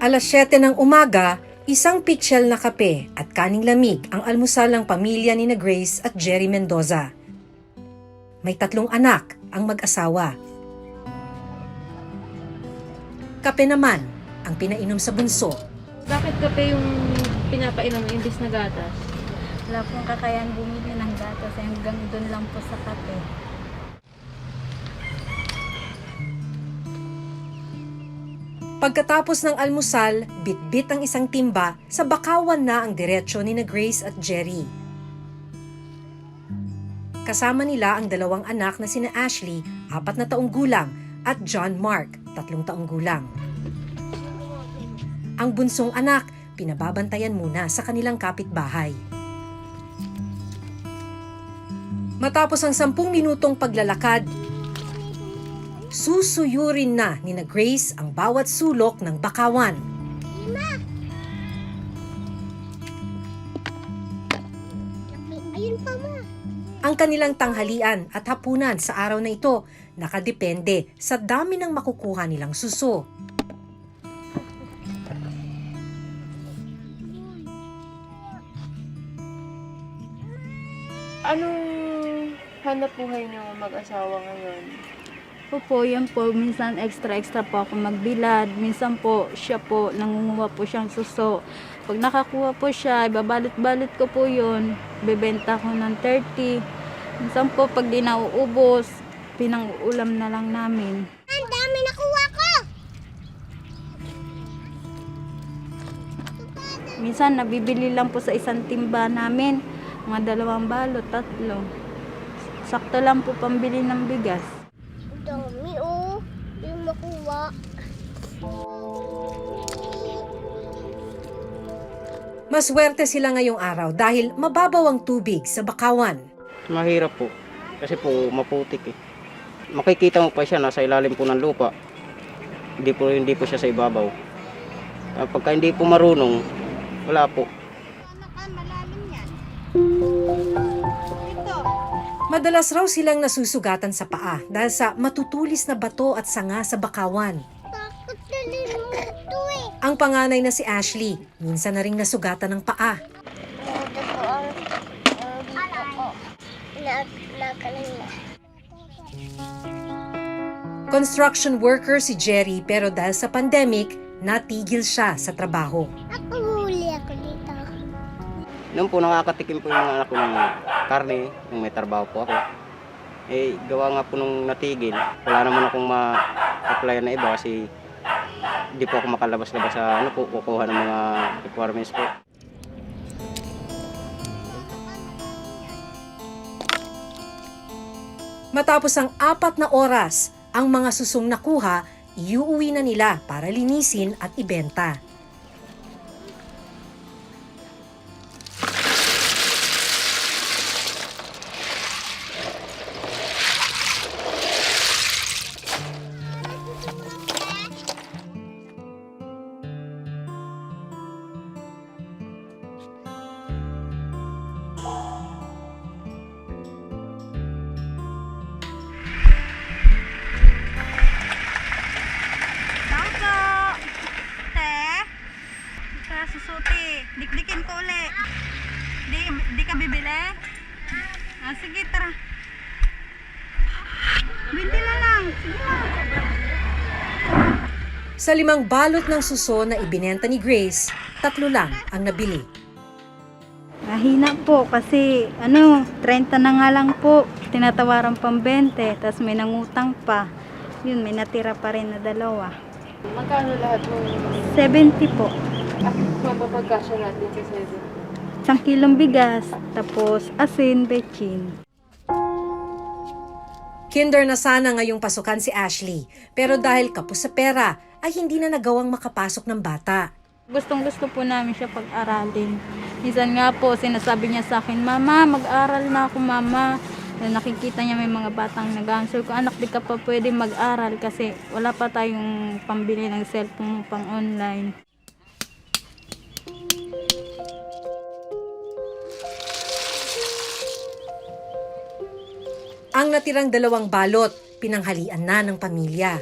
Alas 7 ng umaga, isang pitchel na kape at kaning lamig ang almusal ng pamilya ni na Grace at Jerry Mendoza. May tatlong anak ang mag-asawa. Kape naman ang pinainom sa bunso. Bakit kape yung pinapainom imbis na gatas? Wala pong kakayan bumili ng gatas. Hanggang doon lang po sa kape. Pagkatapos ng almusal, bitbit ang isang timba sa bakawan na ang diretsyo ni na Grace at Jerry. Kasama nila ang dalawang anak na sina Ashley, apat na taong gulang, at John Mark, tatlong taong gulang. Ang bunsong anak, pinababantayan muna sa kanilang kapitbahay. Matapos ang sampung minutong paglalakad, susuyurin na ni na Grace ang bawat sulok ng bakawan. Ayun pa ma. Ang kanilang tanghalian at hapunan sa araw na ito nakadepende sa dami ng makukuha nilang suso. Anong hanap buhay niyo mag-asawa ngayon? Opo, yan po. Minsan extra-extra po ako magbilad. Minsan po, siya po, nangunguha po siyang suso. Pag nakakuha po siya, ibabalit-balit ko po yun. Bebenta ko ng 30. Minsan po, pag di nauubos, pinang-ulam na lang namin. Ang dami nakuha ko. Minsan, nabibili lang po sa isang timba namin. Mga dalawang balot, tatlo. Sakto lang po pambili ng bigas. Makuha. Maswerte sila ngayong araw dahil mababaw ang tubig sa bakawan. Mahirap po. Kasi po maputik eh. Makikita mo pa siya nasa ilalim po ng lupa. Hindi po hindi po siya sa ibabaw. Ah, pagka hindi po marunong, wala po. malalim yan. Ito. Madalas raw silang nasusugatan sa paa dahil sa matutulis na bato at sanga sa bakawan. Eh? Ang panganay na si Ashley, minsan na ring nasugatan ng paa. Construction worker si Jerry pero dahil sa pandemic, natigil siya sa trabaho. Ako. Noon po nakakatikim po yung mga anak ko ng karne, nung may trabaho po ako. Eh, gawa nga po nung natigil, wala naman akong ma-apply na iba kasi hindi po ako makalabas-labas sa ano po, kukuha ng mga requirements po. Matapos ang apat na oras, ang mga susong nakuha, iuuwi na nila para linisin at ibenta. Ah, sige, tara. Bili na lang. Sige na. Sa limang balot ng suso na ibinenta ni Grace, tatlo lang ang nabili. Mahina po kasi ano, 30 na nga lang po. Tinatawaran pang 20, tapos may nangutang pa. Yun, may natira pa rin na dalawa. Magkano lahat ng 70 po. ah, mapapagkasya natin sa 7? Isang kilong bigas, tapos asin, bechin. Kinder na sana ngayong pasukan si Ashley, pero dahil kapos sa pera, ay hindi na nagawang makapasok ng bata. Gustong gusto po namin siya pag-aralin. Minsan nga po, sinasabi niya sa akin, Mama, mag-aral na ako, Mama. Na nakikita niya may mga batang nag-answer ko, anak, di ka pa pwede mag-aral kasi wala pa tayong pambili ng cellphone pang online. Ang natirang dalawang balot, pinanghalian na ng pamilya.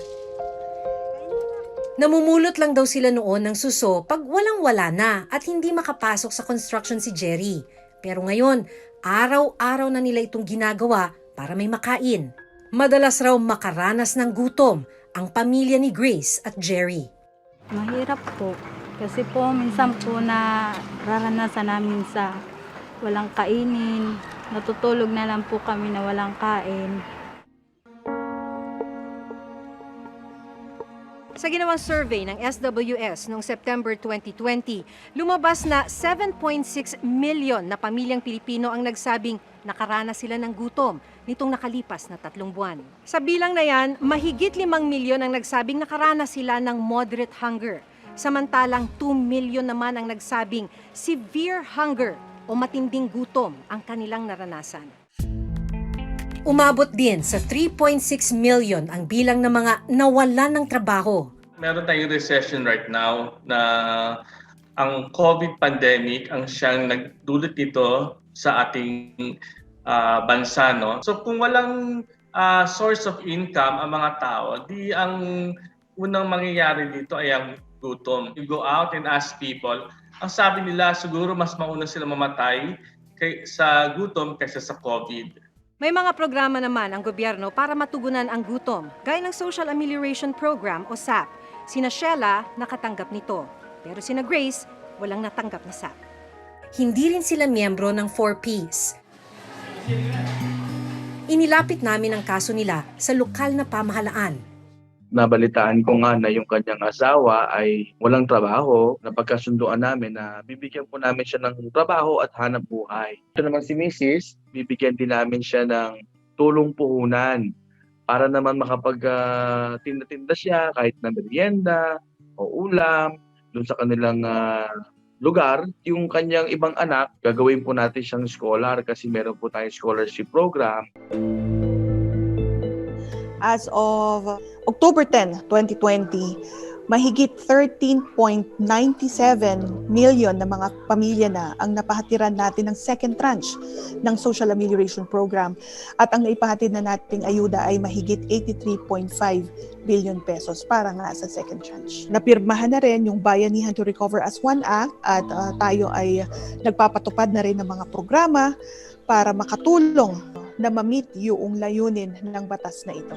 Namumulot lang daw sila noon ng suso pag walang-wala na at hindi makapasok sa construction si Jerry. Pero ngayon, araw-araw na nila itong ginagawa para may makain. Madalas raw makaranas ng gutom ang pamilya ni Grace at Jerry. Mahirap po. Kasi po, minsan po na raranasan namin sa walang kainin. Natutulog na lang po kami na walang kain. Sa ginawang survey ng SWS noong September 2020, lumabas na 7.6 million na pamilyang Pilipino ang nagsabing nakaranas sila ng gutom nitong nakalipas na tatlong buwan. Sa bilang na yan, mahigit 5 milyon ang nagsabing nakaranas sila ng moderate hunger. Samantalang 2 million naman ang nagsabing severe hunger o matinding gutom ang kanilang naranasan. Umabot din sa 3.6 million ang bilang ng mga nawalan ng trabaho meron tayong recession right now na ang COVID pandemic ang siyang nagdulot nito sa ating ah, bansa no. So kung walang ah, source of income ang mga tao, di ang unang mangyayari dito ay ang gutom. You go out and ask people, ang sabi nila siguro mas mauna sila mamatay kay, sa gutom kaysa sa COVID. May mga programa naman ang gobyerno para matugunan ang gutom, gaya ng Social Amelioration Program o SAP. Sina Sheila nakatanggap nito, pero sina Grace walang natanggap na SAP. Hindi rin sila miyembro ng 4Ps. Inilapit namin ang kaso nila sa lokal na pamahalaan. Nabalitaan ko nga na yung kanyang asawa ay walang trabaho. Napagkasunduan namin na bibigyan po namin siya ng trabaho at hanap buhay. Ito naman si Mrs., bibigyan din namin siya ng tulong puhunan para naman makapag ah, tinda-tinda siya kahit na merienda o ulam doon sa kanilang ah, lugar. Yung kanyang ibang anak, gagawin po natin siyang scholar kasi meron po tayong scholarship program as of October 10, 2020, mahigit 13.97 million na mga pamilya na ang napahatiran natin ng second tranche ng Social Amelioration Program at ang naipahatid na nating ayuda ay mahigit 83.5 billion pesos para nga sa second tranche. Napirmahan na rin yung Bayanihan to Recover as One Act at ah, tayo ay nagpapatupad na rin ng mga programa para makatulong na ma-meet yung layunin ng batas na ito.